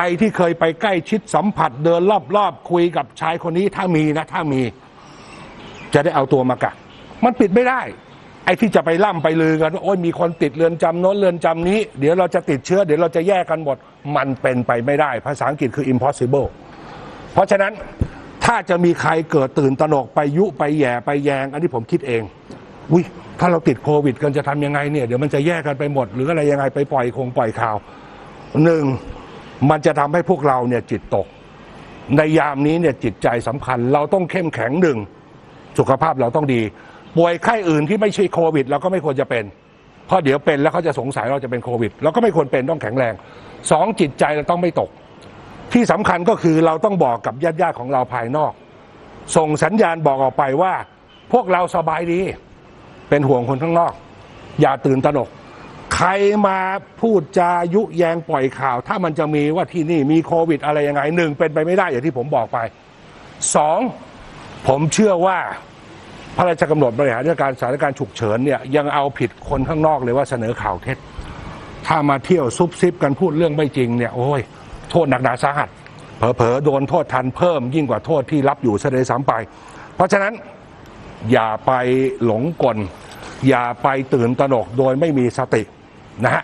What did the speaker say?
รที่เคยไปใกล้ชิดสัมผัสเดินรอบๆคุยกับชายคนนี้ถ้ามีนะ ถ้ามี จะได้เอาตัวมากักมันปิดไม่ได้ ไอ้ที่จะไปล่ำไปลือกันว่าโอ้ยมีคนติดเรือนจำโน้นเรือนจำนี้ เดี๋ยวเราจะติดเชื้อ เดี๋ยวเราจะแยกกันหมด มันเป็นไปไม่ได้ ภาษาอังกฤษคือ impossible เพราะฉะนั้นถ้าจะมีใครเกิดตื่นตระหนกไปยุไปแย่ไปแยง อันนี้ผมคิดเองวิถ้าเราติดโควิด กันจะทำยังไงเนี่ยเดี๋ยวมันจะแยกกันไปหมด หรืออะไรยังไงไปปล่อยคงปล่อยข่าวหนึ่ง มันจะทำให้พวกเราเนี่ยจิตตก ในยามนี้เนี่ยจิตใจสำคัญ เราต้องเข้มแข็งหนึ่งสุขภาพเราต้องดี ป่วยไข้อื่นที่ไม่ใช่โควิด เราก็ไม่ควรจะเป็น เพราะเดี๋ยวเป็นแล้วเขาจะสงสัยเราจะเป็นโควิด เราก็ไม่ควรเป็นต้องแข็งแรงสองจิตใจเราต้องไม่ตก ที่สำคัญก็คือเราต้องบอกกับญาติญาติๆของเราภายนอก ส่งสัญญาณบอกออกไปว่า พวกเราสบายดี เป็นห่วงคนข้างนอก อย่าตื่นตระหนก ใครมาพูดจายุแยงปล่อยข่าว ถ้ามันจะมีว่าที่นี่มีโควิดอะไรยังไงหนึ่งเป็นไปไม่ได้อย่างที่ผมบอกไปสองผมเชื่อว่าพระราชกำหนดบริหารราชการสถานการณ์ฉุกเฉินเนี่ยยังเอาผิดคนข้างนอกเลยว่าเสนอข่าวเท็จ ถ้ามาเที่ยวซุบซิบกันพูดเรื่องไม่จริงเนี่ยโอ้ยโทษหนักหนาสาหัสเผลอๆโดนโทษทันเพิ่มยิ่งกว่าโทษที่รับอยู่เสดยซ้ำไป เพราะฉะนั้นอย่าไปหลงกล อย่าไปตื่นตระหนกโดยไม่มีสติ นะฮะ